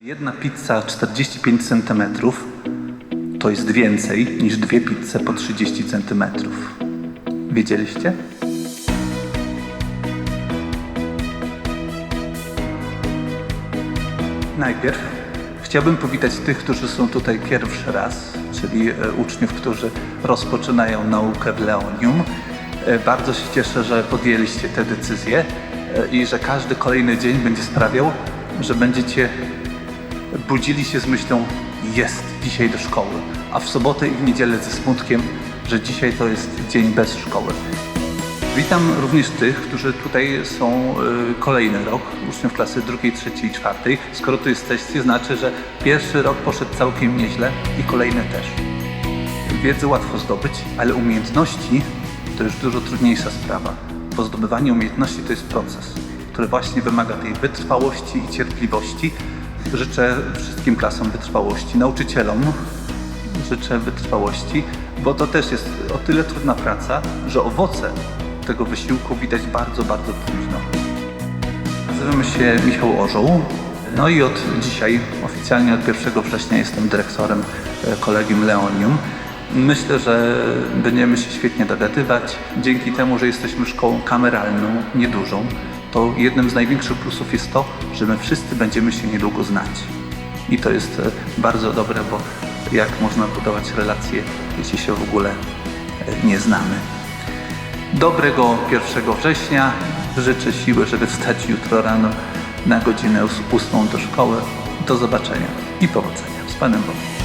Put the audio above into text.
Jedna pizza 45 cm to jest więcej niż dwie pizze po 30 cm. Wiedzieliście? Najpierw chciałbym powitać tych, którzy są tutaj pierwszy raz, czyli e, uczniów, którzy rozpoczynają naukę w Leonium. E, Bardzo się cieszę, że podjęliście tę decyzję e, i że każdy kolejny dzień będzie sprawiał, że będziecie budzili się z myślą jest dzisiaj do szkoły, a w sobotę i w niedzielę ze smutkiem, że dzisiaj to jest dzień bez szkoły. Witam również tych, którzy tutaj są y, kolejny rok, uczniów klasy drugiej, trzeciej i czwartej. Skoro tu jesteście, znaczy, że pierwszy rok poszedł całkiem nieźle i kolejny też. Wiedzę łatwo zdobyć, ale umiejętności to już dużo trudniejsza sprawa, bo zdobywanie umiejętności to jest proces, który właśnie wymaga tej wytrwałości i cierpliwości. Życzę wszystkim klasom wytrwałości, nauczycielom życzę wytrwałości, bo to też jest o tyle trudna praca, że owoce tego wysiłku widać bardzo, bardzo późno. Nazywam się Michał Orzeł. No i od dzisiaj, oficjalnie od 1 września jestem dyrektorem e, Kolegium Leonium. Myślę, że będziemy się świetnie dogadywać. Dzięki temu, że jesteśmy szkołą kameralną, niedużą, to jednym z największych plusów jest to, że my wszyscy będziemy się niedługo znać. I to jest e, bardzo dobre, bo jak można budować relacje, jeśli się w ogóle e, nie znamy. Dobrego 1 września. Życzę siły, żeby wstać jutro rano na godzinę 8 do szkoły. Do zobaczenia i powodzenia. Z Panem Bogiem.